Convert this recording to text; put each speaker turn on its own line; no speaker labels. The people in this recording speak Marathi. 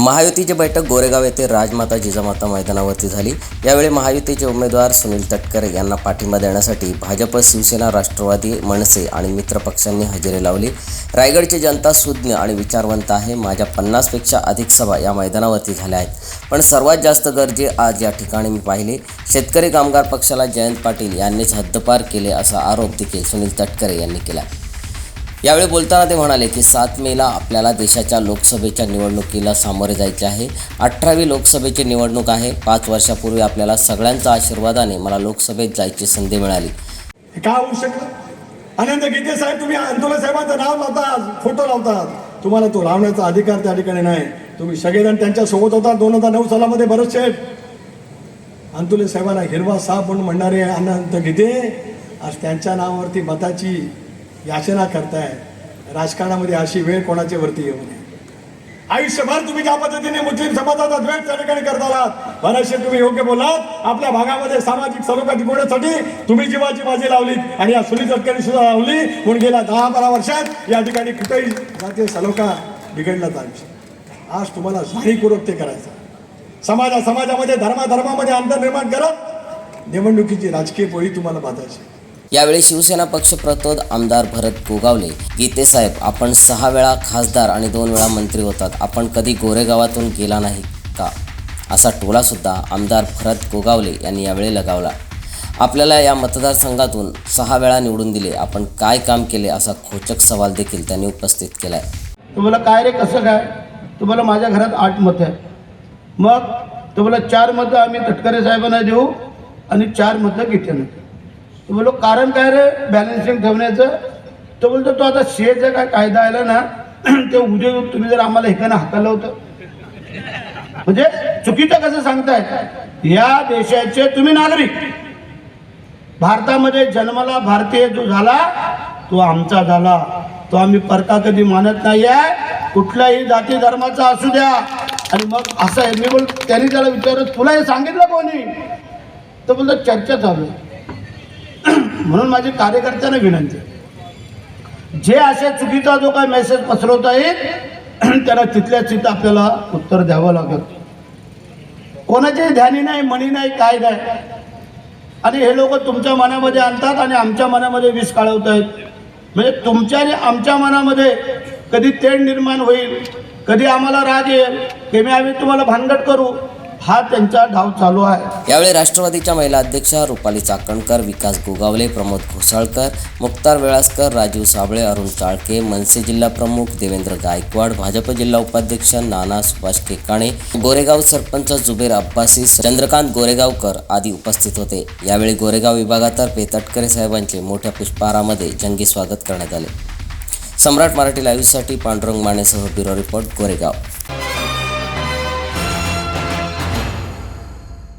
महायुतीची बैठक गोरेगाव येथे राजमाता जिजामाता मैदानावरती झाली. यावेळी महायुतीचे उमेदवार सुनील तटकरे यांना पाठिंबा देण्यासाठी भाजप शिवसेना राष्ट्रवादी मनसे आणि मित्र पक्षांनी हजेरी लावली. रायगडची जनता सुज्ञ आणि विचारवंत आहे. माझ्या पन्नासपेक्षा अधिक सभा या मैदानावरती झाल्या आहेत. पण सर्वात जास्त गर्दी आज या ठिकाणी मी पाहिली. शेतकरी कामगार पक्षाला जयंत पाटील यांनीच हद्दपार केले असा आरोप देखील सुनील तटकरे यांनी केला. यावेळी बोलताना ते म्हणाले की सात मेला आपल्याला देशाच्या लोकसभेच्या निवडणुकीला सामोरे जायचे आहे. अठरावी लोकसभेची निवडणूक आहे. पाच वर्षापूर्वी आपल्याला सगळ्यांच्या आशीर्वादाने मला लोकसभेत जायची संधी मिळाली.
काय का होऊ शकलं? आनंद गीते साहेब तुम्ही अंतोले साहेबांचं नाव लावतात फोटो लावतात तुम्हाला तो लावण्याचा अधिकार त्या ठिकाणी नाही. तुम्ही सगळेजण त्यांच्यासोबत होता दोन हजार नऊ सालामध्ये बरेचसे अंतुले साहेबांना हिरवा साप म्हणून म्हणणारे अनंत गीते आज त्यांच्या नावावरती मताची याचना करताय. राजकारणामध्ये अशी वेळ कोणाच्या वरती येऊ नये. आयुष्यभर तुम्ही ज्या पद्धतीने मुस्लिम समाजाचा द्वेष त्या ठिकाणी करत आलात बऱ्याचशे तुम्ही योग्य बोलात आपल्या भागामध्ये सामाजिक सलोखा टिकवण्यासाठी तुम्ही जीवाची बाजी लावली आणि या सुनील तटकरी सुद्धा लावली. म्हणून गेल्या दहा बारा वर्षात या ठिकाणी कुठेही जातीय सलोखा बिघडलाच आयुष्य. आज तुम्हाला जाणीपूर्वक ते करायचं. समाजा समाजामध्ये धर्माधर्मामध्ये अंतर निर्माण करत निवडणुकीची राजकीय पोळी तुम्हाला बांधायची.
यावेळी शिवसेना पक्ष प्रतोद आमदार भरत गोगावले. गीते साहेब आपण सहा वेळा खासदार आणि दोन वेळा मंत्री होतात. आपण कधी गोरेगावातून गेला नाही का? असा टोलासुद्धा आमदार भरत गोगावले यांनी यावेळी लगावला. आपल्याला या मतदारसंघातून सहा वेळा निवडून दिले. आपण काय काम केले असा खोचक सवाल देखील त्यांनी उपस्थित केला आहे
तुम्हाला काय रे कसं काय? तुम्हाला माझ्या घरात आठ मतं आहे मग तुम्हाला चार मतं आम्ही तटकरे साहेबांना देऊ आणि चार मतं घेते तो बोललो कारण काय रे? बॅलन्सिंग ठेवण्याचं? तो बोलतो तो आता शेचा काय कायदा आला ना ते उद्या तुम्ही जर आम्हाला एकानं हाताला होतं म्हणजे चुकीचं कसं सांगताय या देशाचे तुम्ही नागरिक. भारतामध्ये जन्माला भारतीय जो झाला तो आमचा झाला. तो आम्ही परका कधी मानत नाही आहे कुठल्याही जाती धर्माचा असू द्या. आणि मग असं आहे. मी बोल त्यांनी त्याला विचारत तुला हे सांगितलं कोणी? तर बोलतो चर्चा चालू आहे. म्हणून माझी कार्यकर्त्यांना विनंती आहे. जे अशा चुकीचा जो काही मेसेज पसरवत आहेत त्याला तिथल्या तिथं आपल्याला उत्तर द्यावं लागत कोणाच्याही ध्यानी नाही मणी नाही काय नाही. आणि हे लोक तुमच्या मनामध्ये आणतात आणि आमच्या मनामध्ये विष काढवत आहेत म्हणजे तुमच्या आणि आमच्या मनामध्ये कधी तेढ निर्माण होईल कधी आम्हाला राग येईल की मी आम्ही तुम्हाला भानगड करू. हा त्यांचा डाव चालू आहे.
यावेळी राष्ट्रवादीच्या महिला अध्यक्षा रुपाली चाकणकर विकास गोगावले प्रमोद घोसाळकर मुक्तार वेळासकर राजीव साबळे अरुण चाळके मनसे जिल्हा प्रमुख देवेंद्र गायकवाड भाजप जिल्हा उपाध्यक्ष नाना सुभाष केकाणे गोरेगाव सरपंच जुबेर अब्बासी चंद्रकांत गोरेगावकर आदी उपस्थित होते. यावेळी गोरेगाव विभागातर्फे तटकरे साहेबांचे मोठ्या पुष्पहारामध्ये जंगी स्वागत करण्यात आले. सम्राट मराठी लाईव्हसाठी पांडुरंग मानेसह ब्युरो रिपोर्ट गोरेगाव.